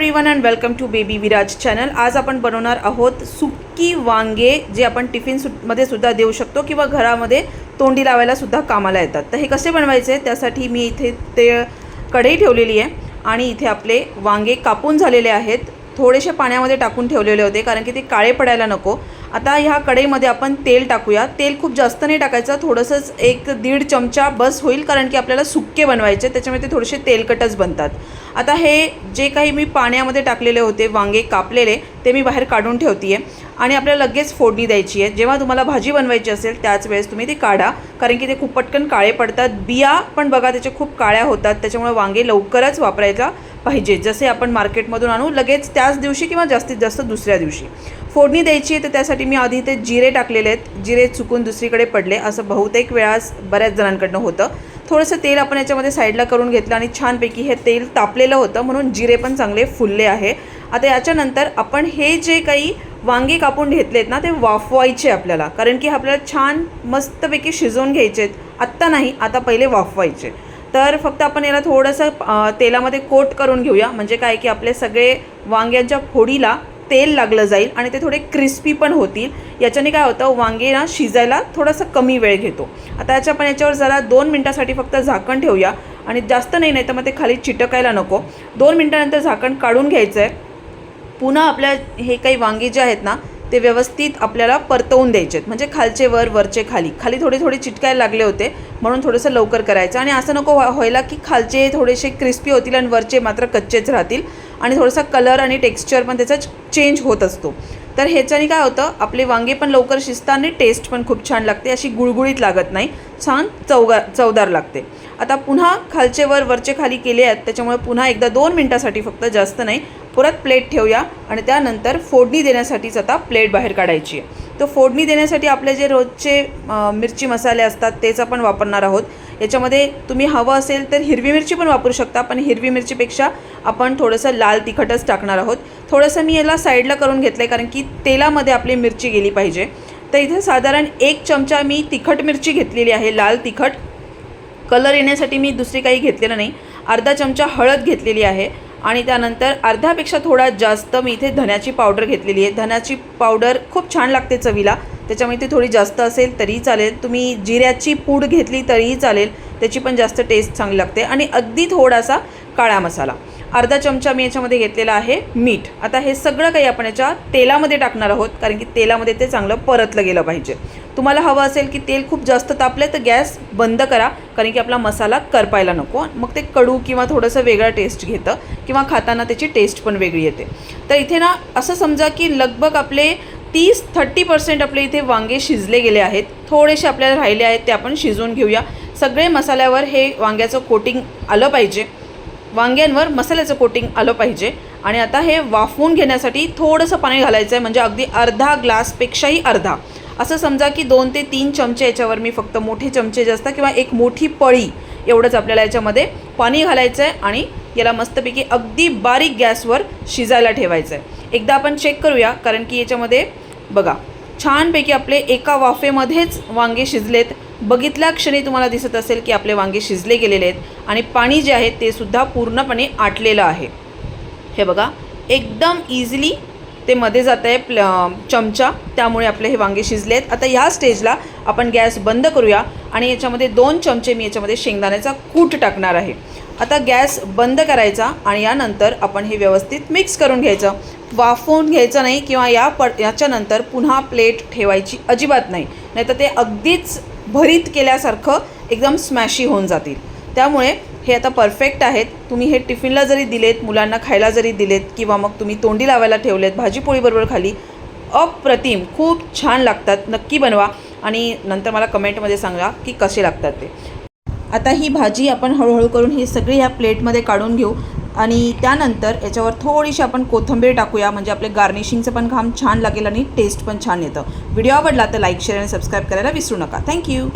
Hello everyone and welcome to baby Viraj channel आज आपण बनवणार आहोत सुकी वांगे जे आपण टिफिन सु मध्ये सुद्धा देऊ शकतो किंवा घरामध्ये तोंडी लावायला सुद्धा कामाला येतात. तर हे कसे बनवायचे? त्यासाठी मी इथे ते कढई ठेवलेली आहे आणि इथे आपले वांगे कापून झालेले आहेत. थोडेसे पाण्यामध्ये टाकून ठेवलेले होते कारण की ते काळे पडायला नको. आता ह्या कढईमध्ये आपण तेल टाकूया. तेल खूप जास्त नाही टाकायचं थोडंसंच एक दीड चमचा बस होईल कारण की आपल्याला सुक्के बनवायचे त्याच्यामुळे ते थोडेसे तेलकटच बनतात. आता हे जे काही मी पाण्यामध्ये टाकलेले होते वांगे कापलेले ते मी बाहेर काढून ठेवते आहे आणि आपल्याला लगेच फोडणी द्यायची आहे. जेव्हा तुम्हाला भाजी बनवायची असेल त्याच वेळेस तुम्ही ती काढा. कारण की ते खूप पटकन काळे पडतात. बिया पण बघा त्याच्या खूप काळ्या होतात. त्याच्यामुळे वांगे लवकरच वापरायला पाहिजे. जसे आपण मार्केटमधून आणू लगेच त्याच दिवशी किंवा जास्तीत जास्त दुसऱ्या दिवशी. फोडणी द्यायची आहे तर त्यासाठी मी आधी ते जिरे टाकलेले आहेत. जिरे चुकून दुसरीकडे पडले. असं बहुतेक वेळास बऱ्याच जणांकडनं होतं. थोडंसं तेल आपण याच्यामध्ये साईडला करून घेतलं आणि छानपैकी हे तेल तापलेलं होतं म्हणून जिरे पण चांगले फुलले आहे. आता याच्यानंतर आपण हे जे काही वांगे कापून घेतलेत ना ते वाफवायचे आपल्याला. कारण की आपल्याला छान मस्तपैकी शिजवून घ्यायचे आहेत. आत्ता नाही आता पहिले वाफवायचे. तर फक्त आपण याला थोडंसं तेलामध्ये कोट करून घेऊया. म्हणजे काय की आपले सगळे वांग्यांच्या फोडीला तेल लागलं जाईल आणि ते थोडे क्रिस्पी पण होतील. याच्याने काय होतं वांगे ना शिजायला थोडासा कमी वेळ घेतो. आता याच्या आपण याच्यावर जरा दोन मिनटासाठी फक्त झाकण ठेवूया. आणि जास्त नाही नाही तर मग ते खाली चिटकायला नको. दोन मिनटानंतर झाकण काढून घ्यायचं आहे पुन्हा आपल्या हे काही वांगे जे आहेत ना ते व्यवस्थित आपल्याला परतवून द्यायचे आहेत म्हणजे खालचे वर वरचे खाली. खाली थोडे थोडे चिटकायला लागले होते म्हणून थोडंसं लवकर करायचं. आणि असं नको व्हायला की खालचे थोडेसे क्रिस्पी होतील आणि वरचे मात्र कच्चेच राहतील. आणि थोडासा कलर आणि टेक्स्चर पण त्याचा चेंज होत असतो. तर ह्याच्याने काय होतं आपले वांगे पण लवकर शिजतात आणि टेस्ट पण खूप छान लागते अशी गुळगुळीत लागत नाही छान चवगा चवदार लागते. आता पुन्हा खालचे वर वरचे खाली केले आहेत त्याच्यामुळे पुन्हा एकदा दोन मिनटासाठी फक्त जास्त नाही परत प्लेट ठेवूया आणि त्यानंतर फोडणी देण्यासाठीच आता प्लेट बाहेर काढायची आहे. तर फोडणी देण्यासाठी आपले जे रोजचे मिरची मसाले असतात तेच आपण वापरणार आहोत. याच्यामध्ये तुम्ही हवं असेल तर हिरवी मिरची पण वापरू शकता पण हिरवी मिरचीपेक्षा आपण थोडंसं लाल तिखटच टाकणार आहोत. थोडंसं मी याला साईडला करून घेतलं आहे कारण की तेलामध्ये आपली मिरची गेली पाहिजे. तर इथे साधारण एक चमचा मी तिखट मिरची घेतलेली आहे लाल तिखट. कलर येण्यासाठी मी दुसरी काही घेतलेलं नाही. अर्धा चमचा हळद घेतलेली आहे आणि त्यानंतर अर्ध्यापेक्षा थोडा जास्त मी इथे धण्याची पावडर घेतलेली आहे. धण्याची पावडर खूप छान लागते चवीला. त्याच्यामुळे ती थोडी जास्त असेल तरीही चालेल. तुम्ही जिऱ्याची पूड घेतली तरीही चालेल. त्याची पण जास्त टेस्ट चांगली लागते. आणि अगदी थोडासा काळा मसाला. अर्धा चमचा मी याच्यामध्ये घेतलेला आहे मीठ. आता हे सगळं काही आपण याच्या तेलामध्ये टाकणार आहोत कारण की तेलामध्ये ते चांगलं परतलं गेलं पाहिजे. तुम्हाला हवं असेल की तेल खूप जास्त तापलं तर गॅस बंद करा कारण की आपला मसाला करपायला नको. मग ते कडू किंवा थोडंसं वेगळा टेस्ट घेतं किंवा खाताना त्याची टेस्ट पण वेगळी येते. तर इथे ना असं समजा की लगभग आपले तीस थर्टी पर्सेंट आपले इथे वांगे शिजले गेले आहेत. थोडेसे आपल्याला राहिले आहेत ते आपण शिजवून घेऊया. सगळे मसाल्यावर हे वांग्याचं कोटिंग आलं पाहिजे. वांग्यांवर मसाल्याचं कोटिंग आलं पाहिजे. आणि आता हे वाफवून घेण्यासाठी थोडंसं पाणी घालायचं आहे म्हणजे अगदी अर्धा ग्लासपेक्षाही अर्धा. असं समजा की दोन ते तीन चमचे याच्यावर मी फक्त मोठे चमचे जास्त किंवा एक मोठी पळी एवढंच आपल्याला याच्यामध्ये पाणी घालायचं आहे आणि याला मस्तपैकी अगदी बारीक गॅसवर शिजायला ठेवायचं आहे एकदा आपण चेक करूया कारण की याच्यामध्ये बघा छानपैकी आपले एका वाफेमध्येच वांगे शिजलेत. बघितल्या क्षणी तुम्हाला दिसत असेल की आपले वांगे शिजले गेलेले आहेत आणि पाणी जे आहे ते सुद्धा पूर्णपणे आटलेलं आहे. हे बघा एकदम इझिली ते मध्ये जात आहे प्ल चमचा. त्यामुळे आपले हे वांगे शिजले आहेत. आता ह्या स्टेजला आपण गॅस बंद करूया आणि याच्यामध्ये दोन चमचे मी याच्यामध्ये शेंगदाण्याचा कूट टाकणार आहे. आता गॅस बंद करायचा आणि यानंतर आपण हे व्यवस्थित मिक्स करून घ्यायचं. वाफवून घ्यायचं नाही किंवा या प याच्यानंतर पुन्हा प्लेट ठेवायची अजिबात नाही. नाहीतर ते अगदीच भरीत केल्यासारखं एकदम स्मॅशी होऊन जातील. त्यामुळे हे आता परफेक्ट आहेत. तुम्ही हे टिफिनला जरी दिलेत मुलांना खायला जरी दिलेत किंवा मग तुम्ही तोंडी लावायला ठेवलेत भाजीपोळीबरोबर खाली अप्रतिम. खूप छान लागतात. नक्की बनवा आणि नंतर मला कमेंटमध्ये सांगा की कसे लागतात ते. आता ही भाजी आपण हळूहळू करून ही सगळी ह्या प्लेटमध्ये काढून घेऊ. आणि त्यानंतर याच्यावर थोडीशी आपण कोथिंबीर टाकूया म्हणजे आपले गार्निशिंगचं पण घाम छान लागेल आणि टेस्ट पण छान येतं. व्हिडिओ आवडला तर लाईक शेअर आणि सबस्क्राईब करायला विसरू नका. थँक्यू